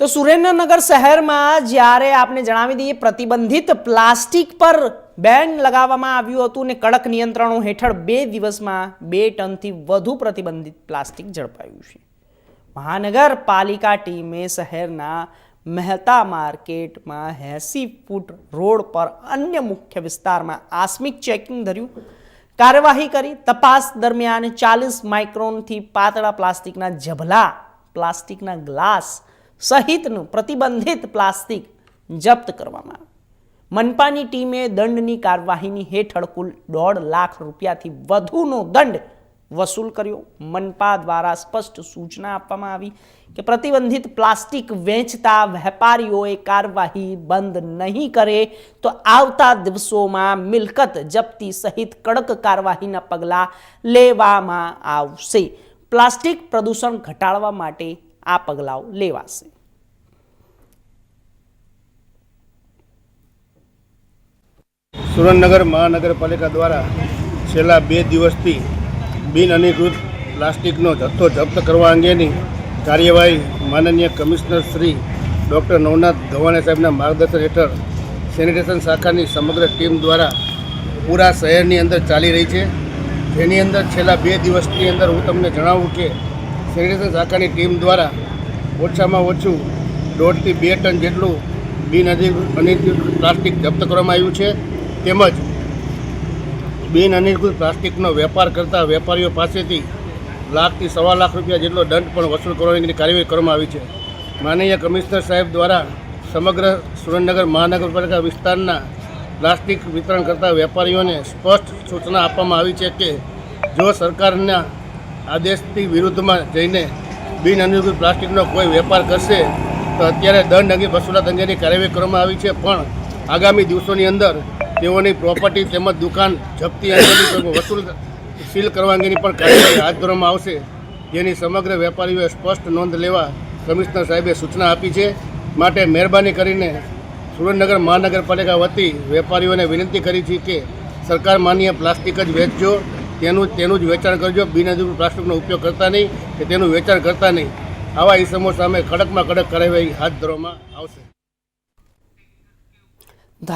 તો સુરેન્દ્રનગર શહેરમાં જ્યારે આપણે જણાવી દઈએ પ્રતિબંધિત પ્લાસ્ટિક પર બેન લગાવવામાં આવ્યું હતું અને કડક નિયંત્રણો હેઠળ બે દિવસમાં બે ટનથી વધુ પ્રતિબંધિત પ્લાસ્ટિક ઝડપાયું છે. મહાનગરપાલિકા ટીમે શહેરના મહેતા માર્કેટમાં એંસી ફૂટ રોડ પર અન્ય મુખ્ય વિસ્તારમાં આસ્મિક ચેકિંગ ધર્યું. કાર્યવાહી કરી. તપાસ દરમિયાન ચાલીસ માઇક્રોનથી પાતળા પ્લાસ્ટિકના જભલા પ્લાસ્ટિકના ગ્લાસ સહિતનું પ્રતિબંધિત પ્લાસ્ટિક જપ્ત કરવામાં આવ્યું મનપાની ટીમે દંડની કાર્યવાહીની હેઠળ કુલ દોઢ લાખ રૂપિયાથી વધુનો દંડ વસૂલ કર્યો. મનપા દ્વારા સ્પષ્ટ સૂચના આપવામાં આવી કે પ્રતિબંધિત પ્લાસ્ટિક વેચતા વેપારીઓએ કાર્યવાહી બંધ નહીં કરે તો આવતા દિવસોમાં મિલકત જપ્તી સહિત કડક કાર્યવાહીના પગલાં લેવામાં આવશે. પ્લાસ્ટિક પ્રદૂષણ ઘટાડવા માટે આ પગલાઓ લેવાશે. સુરેન્દ્રનગર મહાનગરપાલિકા દ્વારા છેલ્લા બે દિવસથી બિન અનધિકૃત પ્લાસ્ટિકનો જથ્થો જપ્ત કરવા અંગેની કાર્યવાહી માનનીય કમિશનર શ્રી ડૉક્ટર નવનાથ ધવાણે સાહેબના માર્ગદર્શન હેઠળ સેનિટેશન શાખાની સમગ્ર ટીમ દ્વારા પૂરા શહેરની અંદર ચાલી રહી છે. જેની અંદર છેલ્લા બે દિવસની અંદર હું તમને જણાવું કે સેનિટેશન શાખાની ટીમ દ્વારા ઓછામાં ઓછું દોઢથી બે ટન જેટલું બિન અધિકૃત પ્લાસ્ટિક જપ્ત કરવામાં આવ્યું છે. તેમજ બિન અનધિકૃત પ્લાસ્ટિકનો વેપાર કરતા વેપારીઓ પાસેથી લાખથી સવા લાખ રૂપિયા જેટલો દંડ પણ વસૂલ કરવાની કાર્યવાહી કરવામાં આવી છે. માનનીય કમિશનર સાહેબ દ્વારા સમગ્ર સુરેન્દ્રનગર મહાનગરપાલિકા વિસ્તારના પ્લાસ્ટિક વિતરણ કરતા વેપારીઓને સ્પષ્ટ સૂચના આપવામાં આવી છે કે જો સરકારના આદેશથી વિરુદ્ધમાં જઈને બિન અનધિકૃત પ્લાસ્ટિકનો કોઈ વેપાર કરશે, તો અત્યારે દંડ અંગે વસૂલાત અંગેની કાર્યવાહી કરવામાં આવી છે. પણ આગામી દિવસોની અંદર તેઓની પ્રોપર્ટી તેમજ દુકાન જપ્તી અંગેની વસૂલ સીલ કરવા અંગેની પણ કાર્યવાહી હાથ ધરવામાં આવશે. જેની સમગ્ર વેપારીઓએ સ્પષ્ટ નોંધ લેવા કમિશનર સાહેબે સૂચના આપી છે. માટે મહેરબાની કરીને સુરેન્દ્રનગર મહાનગરપાલિકા વતી વેપારીઓને વિનંતી કરી છે કે સરકાર માન્ય પ્લાસ્ટિક જ વેચજો. તેનું તેનું જ વેચાણ કરજો. બિનઅધિકૃત પ્લાસ્ટિકનો ઉપયોગ કરતા નહીં કે તેનું વેચાણ કરતા નહીં. આવા ઇસમો સામે કડકમાં કડક કાર્યવાહી હાથ ધરવામાં આવશે.